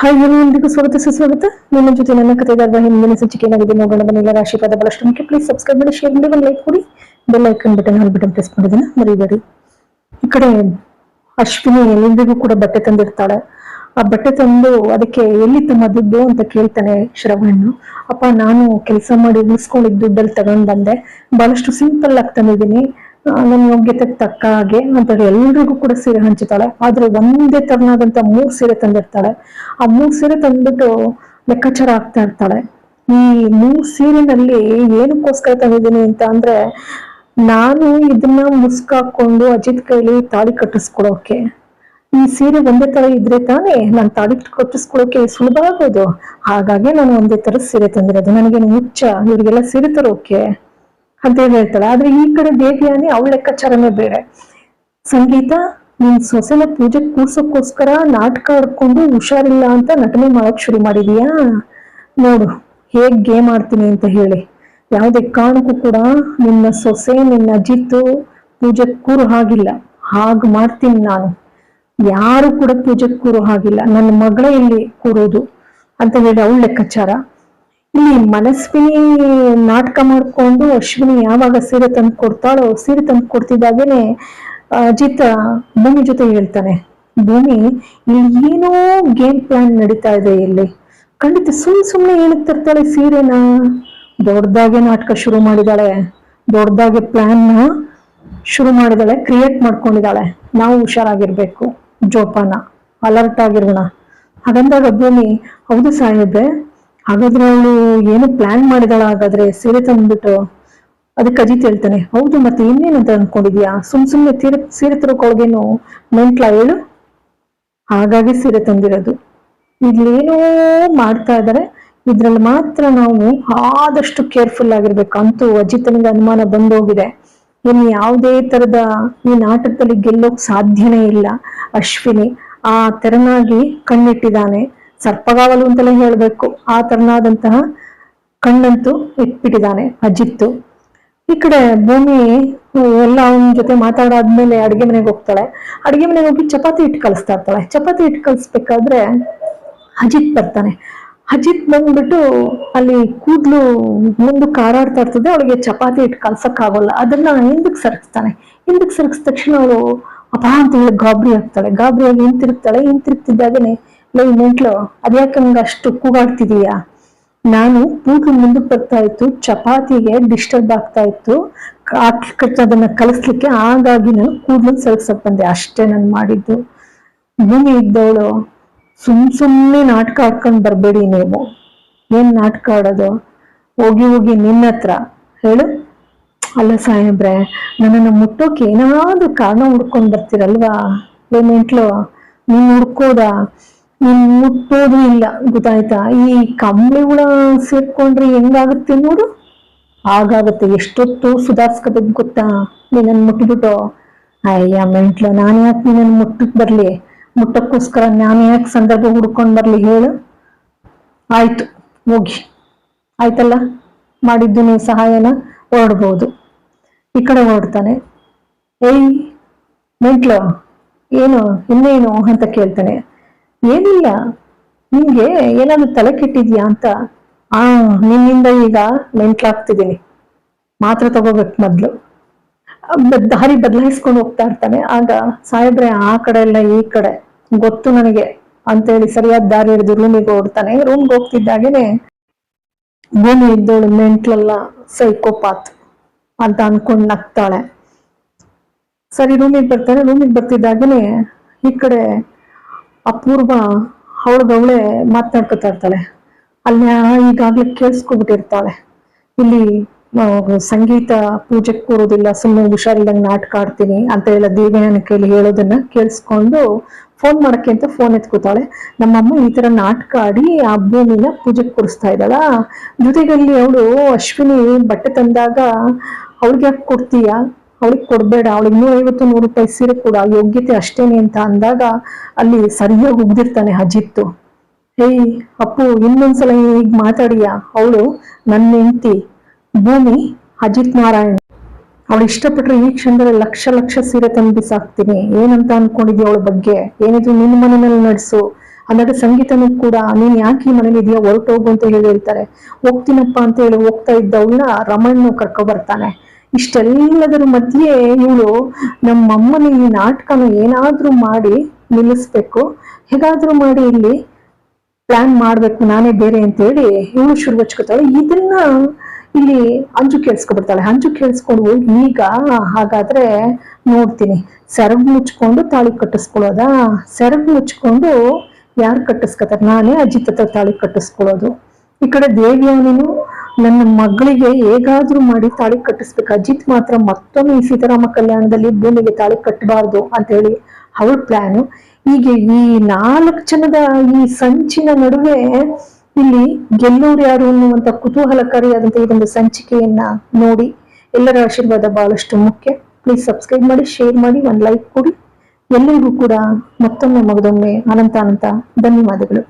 Hi ಎಲ್ಲರಿಗೂ ಸ್ವಾಗತ, ಸುಸ್ವಾಗತ. ನಿಮ್ಮ ಜೊತೆ ನನ್ನ ಕಥೆಗಾರ ಹಿಂದಿನ ಸಂಚಿಕೆ ಏನಾಗಿದೆ ನೋಡೋಣ ಬನ್ನಿಲ್ಲ ರಾಶಿ ಪದ ಬಹಳಷ್ಟು ಮುಖ್ಯ. ಪ್ಲೀಸ್ ಸಬ್ಸ್ಕ್ರೈಬ್ ಮಾಡಿ ಶೇರ್ ಮಾಡಿ, ಒಂದು ಲೈಕ್ ಕೊಡಿ. ಬೆಲ್ ಐಕನ್ ಬಟನ್ ಹಾಲ್ ಬಟನ್ ಪ್ರೆಸ್ ಮಾಡೋದನ್ನ ಮರಿಬೇಡಿ. ಈ ಕಡೆ ಅಶ್ವಿನಿ ಎಲ್ಲರಿಗೂ ಕೂಡ ಬಟ್ಟೆ ತಂದಿರ್ತಾಳೆ. ಆ ಬಟ್ಟೆ ತಂದು ಅದಕ್ಕೆ ಎಲ್ಲಿ ತಮ್ಮ ದುಡ್ಡು ಅಂತ ಕೇಳ್ತಾನೆ ಶ್ರವಣ್ಣು ಅಪ್ಪ, ನಾನು ಕೆಲಸ ಮಾಡಿ ಉಳಿಸ್ಕೊಂಡಿದ್ದ ದುಡ್ಡಲ್ಲಿ ತಗೊಂಡ್ ಬಂದೆ ಬಹಳಷ್ಟು ಸಿಂಪಲ್ ಆಗಿ ತಂದಿದ್ದೀನಿ. ನನ್ನ ಯೋಗ್ಯತೆಗೆ ತಕ್ಕ ಹಾಗೆ ಅಂತ ಎಲ್ರಿಗೂ ಕೂಡ ಸೀರೆ ಹಂಚುತ್ತಾಳೆ ಆದ್ರೆ ಒಂದೇ ತರನಾದಂತ ಮೂರ್ ಸೀರೆ ತಂದಿರ್ತಾಳೆ. ಆ ಮೂರ್ ಸೀರೆ ತಂದ್ಬಿಟ್ಟು ಲೆಕ್ಕಾಚಾರ ಆಗ್ತಾ ಇರ್ತಾಳೆ. ಈ ಮೂರ್ ಸೀರೆನಲ್ಲಿ ಏನಕ್ಕೋಸ್ಕರ ತಂದಿದ್ದೀನಿ ಅಂತ ಅಂದ್ರೆ ನಾನು ಇದನ್ನ ಮುಸ್ಕಾಕೊಂಡು ಅಜಿತ್ ಕೈಲಿ ತಾಳಿ ಕಟ್ಟಿಸ್ಕೊಡೋಕೆ. ಈ ಸೀರೆ ಒಂದೇ ತರ ಇದ್ರೆ ತಾನೇ ನಾನು ತಾಳಿ ಕಟ್ಟಿಸ್ಕೊಳೋಕೆ ಸುಲಭ ಆಗೋದು. ಹಾಗಾಗಿ ನಾನು ಒಂದೇ ತರ ಸೀರೆ ತಂದಿರೋದು. ನನಗೇನು ಮುಚ್ಚ ಇವ್ರಿಗೆಲ್ಲ ಸೀರೆ ತರೋಕೆ? ಅಂತ ಹೇಳಿ ಹೇಳ್ತಾಳೆ? ಆದ್ರೆ ಈ ಕಡೆ ದೇವ್ಯಾನಿ ಅವಳ ಲೆಕ್ಕಾಚಾರನೇ ಬೇರೆ. ಸಂಗೀತ ನಿನ್ ಸೊಸೆನ ಪೂಜೆ ಕೂರ್ಸೋಕ್ಕೋಸ್ಕರ ನಾಟಕ ಆಡ್ಕೊಂಡು ಹುಷಾರಿಲ್ಲ ಅಂತ ನಟನೆ ಮಾಡಕ್ ಶುರು ಮಾಡಿದೀಯಾ? ನೋಡು, ಹೇಗ್ ಗೇಮ್ ಆಡ್ತೀನಿ ಅಂತ ಹೇಳಿ. ಯಾವುದೇ ಕಾರಣಕ್ಕೂ ಕೂಡ ನಿನ್ನ ಸೊಸೆ, ನಿನ್ನ ಅಜಿತ್ತು ಪೂಜೆ ಕೂರು ಹಾಗಿಲ್ಲ. ಹಾಗೆ ಮಾಡ್ತೀನಿ ನಾನು. ಯಾರು ಕೂಡ ಪೂಜೆ ಕೂರು ಹಾಗಿಲ್ಲ. ನನ್ನ ಮಗಳ ಇಲ್ಲಿ ಕೂರೋದು ಅಂತ ಹೇಳಿ ಅವಳ ಲೆಕ್ಕಾಚಾರ. ಇಲ್ಲಿ ಮನಸ್ವಿನಿ ನಾಟಕ ಮಾಡ್ಕೊಂಡು ಅಶ್ವಿನಿ ಯಾವಾಗ ಸೀರೆ ತಂದು ಕೊಡ್ತಾಳೋ, ಸೀರೆ ತಂದು ಕೊಡ್ತಿದ್ದಾಗೇನೆ ಅಜಿತ್ ಭೂಮಿ ಜೊತೆ ಹೇಳ್ತಾನೆ, ಭೂಮಿ, ಇಲ್ಲಿ ಏನೋ ಗೇಮ್ ಪ್ಲಾನ್ ನಡೀತಾ ಇದೆ ಇಲ್ಲಿ. ಖಂಡಿತ ಸುಮ್ ಸುಮ್ನೆ ಏನಕ್ಕೆ ತರ್ತಾಳೆ ಸೀರೆನ? ದೊಡ್ಡದಾಗೆ ನಾಟಕ ಶುರು ಮಾಡಿದಾಳೆ, ದೊಡ್ಡದಾಗೆ ಪ್ಲಾನ್ ಶುರು ಮಾಡಿದಾಳೆ ಕ್ರಿಯೇಟ್ ಮಾಡ್ಕೊಂಡಿದ್ದಾಳೆ ನಾವು ಹುಷಾರಾಗಿರ್ಬೇಕು, ಜೋಪಾನ ಅಲರ್ಟ್ ಆಗಿರೋಣ. ಹಾಗಂದಾಗ ಭೂಮಿ, ಹೌದು ಸಾಹೇಬ್ರೆ ಹಾಗಾದ್ರೆ ಅವಳು ಏನು ಪ್ಲಾನ್ ಮಾಡಿದಾಳ ಹಾಗಾದ್ರೆ? ಸೀರೆ ತಂದ್ಬಿಟ್ಟು ಅದಕ್ಕೆ ಅಜಿತ್ ಹೇಳ್ತಾನೆ, ಹೌದು ಮತ್ತೆ ಇನ್ನೇನಂತ ಅನ್ಕೊಂಡಿದ್ಯಾ? ಸುಮ್ ಸುಮ್ನೆ ತೀರ, ಸೀರೆ ತರೋಕೊಳಗೇನು ಮೆಂಟ್ಲ ಹೇಳು? ಹಾಗಾಗಿ ಸೀರೆ ತಂದಿರೋದು. ಇಲ್ಲೇನೋ ಮಾಡ್ತಾ ಇದ್ದಾರೆ ಇದ್ರಲ್ಲಿ ಮಾತ್ರ ನಾವು ಆದಷ್ಟು ಕೇರ್ಫುಲ್ ಆಗಿರ್ಬೇಕು ಅಂತೂ ಅಜಿತನಿಗೆ ಅನುಮಾನ ಬಂದೋಗಿದೆ. ಇನ್ನು ಯಾವುದೇ ತರದ ಈ ನಾಟಕದಲ್ಲಿ ಗೆಲ್ಲೋಕ್ ಸಾಧ್ಯನೇ ಇಲ್ಲ. ಅಶ್ವಿನಿ ಆ ತೆರನಾಗಿ ಕಣ್ಣಿಟ್ಟಿದ್ದಾನೆ. ಸರ್ಪಗಾವಲು ಅಂತಲೇ ಹೇಳಬೇಕು. ಆ ತರನಾದಂತಹ ಕಣ್ಣಂತೂ ಇಟ್ಬಿಟ್ಟಿದ್ದಾನೆ, ಅಜಿತ್ತು. ಈ ಕಡೆ ಭೂಮಿ ಎಲ್ಲ ಅವನ ಜೊತೆ ಮಾತಾಡಾದ್ಮೇಲೆ ಅಡಿಗೆ ಮನೆಗೆ ಹೋಗ್ತಾಳೆ. ಅಡಿಗೆ ಮನೆಗೆ ಹೋಗಿ ಚಪಾತಿ ಇಟ್ಟು ಕಲಿಸ್ತಾ ಇರ್ತಾಳೆ. ಚಪಾತಿ ಇಟ್ಟು ಕಲಿಸ್ಬೇಕಾದ್ರೆ ಅಜಿತ್ ಬರ್ತಾನೆ. ಅಜಿತ್ ಬಂದ್ಬಿಟ್ಟು ಅಲ್ಲಿ ಕೂದ್ಲು ಮುಂದೆ ಕಾರಾಡ್ತಾ ಇರ್ತದೆ, ಅವಳಿಗೆ ಚಪಾತಿ ಇಟ್ಟು ಕಲ್ಸಕ್ ಆಗೋಲ್ಲ ಅದನ್ನ ಹಿಂದಕ್ಕೆ ಸರಿಸ್ತಾನೆ ಹಿಂದಕ್ಕೆ ಸರಿಸಿದ ತಕ್ಷಣ ಅವಳು ಅಪ ಅಂತ ಹೇಳಿ ಗಾಬರಿ ಆಗ್ತಾಳೆ. ಗಾಬರಿಯಾಗಿ ಹಿಂತಿರುಗ್ತಾಳೆ. ಲೈ ಮೆಂಟ್ಲು, ಅದ್ಯಾಕೆ ನಂಗೆ ಅಷ್ಟು ಕೂಗಾಡ್ತಿದೀಯಾ ನಾನು ಕೂದಲು ಮುಂದಕ್ಕೆ ಬರ್ತಾ ಇತ್ತು, ಚಪಾತಿಗೆ ಡಿಸ್ಟರ್ಬ್ ಆಗ್ತಾ ಇತ್ತು. ಅದನ್ನ ಕಲಿಸ್ಲಿಕ್ಕೆ ಹಾಗಾಗಿ ನಾನು ಕೂದಲು ಸರಿಸಕ್ ಬಂದೆ, ಅಷ್ಟೇ ನಾನು ಮಾಡಿದ್ದು. ಭೂಮಿ ಇದ್ದವಳು, ಸುಮ್ ಸುಮ್ಮನೆ ನಾಟಕ ಆಡ್ಕೊಂಡು ಬರಬೇಡಿ ನೀವು. ಏನ್ ನಾಟಕ ಆಡೋದು? ಹೋಗಿ ಹೋಗಿ ನಿನ್ನ ಹತ್ರ. ಹೇಳು. ಅಲ್ಲ ಸಾಹೇಬ್ರೆ, ನನ್ನನ್ನು ಮುಟ್ಟೋಕೆ ಏನಾದ್ರೂ ಕಾರಣ ಹುಡ್ಕೊಂಡ್ ಬರ್ತೀರಲ್ವಾ? ಮೆಂಟ್ಲು, ನೀನ್ ಹುಡ್ಕೋದ? ನೀನ್ ಮುಟ್ಟೋದು ಇಲ್ಲ, ಗೊತ್ತಾಯ್ತಾ? ಈ ಕಂಬಳಿ ಹುಳ ಸೇರ್ಕೊಂಡ್ರೆ ಹೆಂಗಾಗುತ್ತೆ ನೋಡು? ಹಾಗಾಗುತ್ತೆ, ಎಷ್ಟೊತ್ತು ಸುಧಾರಿಸ್ಕೋಬೇಕು ಗೊತ್ತಾ? ನೀನನ್ನು ಮುಟ್ಬಿಟ್ಟು. ಅಯ್ಯ ಮೆಂಟ್ಲು, ನಾನು ಯಾಕೆ ನಿನ್ನನ್ನು ಮುಟ್ಟಕ್ ಬರ್ಲಿ? ಮುಟ್ಟಕ್ಕೋಸ್ಕರ ನಾನು ಯಾಕೆ ಸಂದರ್ಭ ಹುಡ್ಕೊಂಡ್ ಬರ್ಲಿ ಹೇಳು? ಆಯ್ತು, ಹೋಗಿ. ಆಯ್ತಲ್ಲ? ಮಾಡಿದ್ದು ನೀವು ಸಹಾಯನ? ಹೊರಡ್ಬೋದು ಈ ಕಡೆ ಹೊರಡ್ತಾನೆ ಏಯ್, ಮೆಂಟ್ಲು, ಏನು, ಇನ್ನೇನು? ಅಂತ ಕೇಳ್ತಾನೆ. ಏನಿಲ್ಲ. ನಿಮ್ಗೆ ಏನಾದ್ರು ತಲೆ ಕೆಟ್ಟಿದ್ಯಾ ಅಂತ? ಆ ನಿನ್ನಿಂದ ಈಗ ಮೆಂಟ್ಲಾಗ್ತಿದ್ದೀನಿ. ಮಾತ್ರ ತಗೋಬೇಕು ಮೊದ್ಲು. ದಾರಿ ಬದಲಾಯಿಸ್ಕೊಂಡು ಹೋಗ್ತಾ ಇರ್ತಾನೆ. ಆಗ ಸಾಹೇಬ್ರೆ, ಆ ಕಡೆ ಎಲ್ಲ ಈ ಕಡೆ. ಗೊತ್ತು ನನಗೆ. ಅಂತೇಳಿ ಸರಿಯಾದ ದಾರಿ ಹಿಡಿದು ರೂಮಿಗೆ ಓಡ್ತಾನೆ. ರೂಮ್ಗೆ ಹೋಗ್ತಿದ್ದಾಗೇನೆ ಭೂಮಿ ಇದ್ದವಳು ಮೆಂಟ್ಲೆಲ್ಲ ಸೈಕೋಪಾತ್ ಅಂತ ಅನ್ಕೊಂಡು ನಗ್ತಾಳೆ. ಸರಿ ರೂಮಿಗೆ ಬರ್ತಾನೆ. ರೂಮಿಗೆ ಬರ್ತಿದ್ದಾಗೇನೆ ಈ ಕಡೆ ಅಪೂರ್ವ ಅವಳದವಳೆ ಮಾತನಾಡ್ಕೊತಾ ಇರ್ತಾಳೆ. ಅಲ್ಲಿ ಈಗಾಗ್ಲೇ ಕೇಳಿಸ್ಕೊಬಿಟ್ಟಿರ್ತಾಳೆ ಇಲ್ಲಿ ಸಂಗೀತ ಪೂಜೆ ಕೂರೋದಿಲ್ಲ ಸುಮ್ಮನೆ ಹುಷಾರಿಲ್ಲಂಗೆ ನಾಟಕ ಆಡ್ತೀನಿ ಅಂತ ಹೇಳ ದೇವಯಾನ ಕೈಲಿ ಹೇಳೋದನ್ನ ಕೇಳಿಸ್ಕೊಂಡು ಫೋನ್ ಮಾಡಕ್ಕೆ ಅಂತ ಫೋನ್ ಎತ್ಕೋತಾಳೆ. ನಮ್ಮಮ್ಮ ಈ ತರ ನಾಟಕ ಆಡಿ ಆ ಭೂಮಿನ ಪೂಜೆಗೆ ಕೂರಿಸ್ತಾ ಇದ್ದಾಳ. ಜೊತೆಗಲ್ಲಿ ಅವಳು ಅಶ್ವಿನಿ ಬಟ್ಟೆ ತಂದಾಗ ಅವ್ಳಿಗೆ ಯಾಕೆ ಕೊಡ್ತೀಯಾ? ಅವಳಿಗೆ ಕೊಡ್ಬೇಡ, ಅವಳಿಗೆ ನೂರೈವತ್ತು ನೂರು ರೂಪಾಯಿ ಸೀರೆ ಕೂಡ ಯೋಗ್ಯತೆ ಅಷ್ಟೇನೆ ಅಂತ ಅಂದಾಗ ಅಲ್ಲಿ ಸರಿಯಾಗಿ ಉಗ್ದಿರ್ತಾನೆ ಅಜಿತ್ತು. ಹೇಯ್, ಅಪ್ಪು, ಇನ್ನೊಂದ್ಸಲ ಈಗ ಮಾತಾಡಿಯ? ಅವಳು ನನ್ನ ಹೆಂಡತಿ, ಭೂಮಿ, ಅಜಿತ್ ನಾರಾಯಣ್. ಅವಳು ಇಷ್ಟಪಟ್ರೆ ಈ ಕ್ಷಣದಲ್ಲಿ ಲಕ್ಷ ಲಕ್ಷ ಸೀರೆ ತಂದು ಬಿಸಾಕ್ತೀನಿ. ಏನಂತ ಅನ್ಕೊಂಡಿದ್ಯ ಅವಳ ಬಗ್ಗೆ? ಏನಿದ್ರು ನಿನ್ನ ಮನೆಯಲ್ಲಿ ನಡೆಸು. ಅಂದಾಗ ಸಂಗೀತನೂ ಕೂಡ. ನೀನ್ ಯಾಕೆ ಈ ಮನೇಲಿ ಇದೆಯಾ? ಹೊರಟೋಗು ಅಂತ ಹೇಳಿ ಹೇಳ್ತಾರೆ. ಹೋಗ್ತೀನಪ್ಪ ಅಂತ ಹೇಳಿ ಹೋಗ್ತಾ ಇದ್ದವಳನ್ನ ರಮಣ್ಣು ಕರ್ಕೊ ಬರ್ತಾನೆ. ಇಷ್ಟೆಲ್ಲದರ ಮಧ್ಯೆ ಇವಳು ನಮ್ಮಮ್ಮನ ಈ ನಾಟಕನ ಏನಾದ್ರೂ ಮಾಡಿ ನಿಲ್ಲಿಸ್ಬೇಕು. ಹೇಗಾದ್ರೂ ಮಾಡಿ ಇಲ್ಲಿ ಪ್ಲಾನ್ ಮಾಡ್ಬೇಕು, ನಾನೇ ಬೇರೆ ಅಂತ ಹೇಳಿ ಇವಳು ಶುರು ಹಚ್ಕೋತಾಳೆ ಇದನ್ನ ಇಲ್ಲಿ ಅಂಜು ಕೇಳಿಸ್ಕೊಬಿಡ್ತಾಳೆ. ಅಂಜು ಕೇಳಿಸ್ಕೊಂಡು ಹೋಗಿ, ಈಗ ಹಾಗಾದ್ರೆ ನೋಡ್ತೀನಿ. ಸೆರಗು ಮುಚ್ಕೊಂಡು ತಾಳಿ ಕಟ್ಟಿಸ್ಕೊಳ್ಳೋದಾ? ಸೆರಗು ಮುಚ್ಕೊಂಡು ಯಾರು ಕಟ್ಟಿಸ್ಕೊತಾರೆ? ನಾನೇ ಅಜ್ಜಿ ಹತ್ರ ತಾಳಿ ಕಟ್ಟಿಸ್ಕೊಳ್ಳೋದು. ಈ ಕಡೆ ದೇವಿಯವನೇನು ನನ್ನ ಮಗಳಿಗೆ ಹೇಗಾದ್ರೂ ಮಾಡಿ ತಾಳಿ ಕಟ್ಟಿಸ್ಬೇಕು. ಅಜಿತ್ ಮಾತ್ರ ಮತ್ತೊಮ್ಮೆ ಈ ಸೀತಾರಾಮ ಕಲ್ಯಾಣದಲ್ಲಿ ಭೂಮಿಗೆ ತಾಳಿ ಕಟ್ಟಬಾರ್ದು ಅಂತ ಹೇಳಿ ಅವಳ ಪ್ಲಾನ್ ಹೀಗೆ ಈ ನಾಲ್ಕು ಜನದ ಈ ಸಂಚಿನ ನಡುವೆ ಇಲ್ಲಿ ಗೆಲ್ಲೋರು ಯಾರು ಅನ್ನುವಂತ ಕುತೂಹಲಕಾರಿಯಾದಂತ ಈ ಒಂದು ಸಂಚಿಕೆಯನ್ನ ನೋಡಿ ಎಲ್ಲರ ಆಶೀರ್ವಾದ ಬಹಳಷ್ಟು ಮುಖ್ಯ. ಪ್ಲೀಸ್ ಸಬ್ಸ್ಕ್ರೈಬ್ ಮಾಡಿ ಶೇರ್ ಮಾಡಿ, ಒಂದು ಲೈಕ್ ಕೊಡಿ. ಎಲ್ಲರಿಗೂ ಕೂಡ ಮತ್ತೊಮ್ಮೆ ಮಗದೊಮ್ಮೆ ಅನಂತ ಅನಂತ ಧನ್ಯವಾದಗಳು.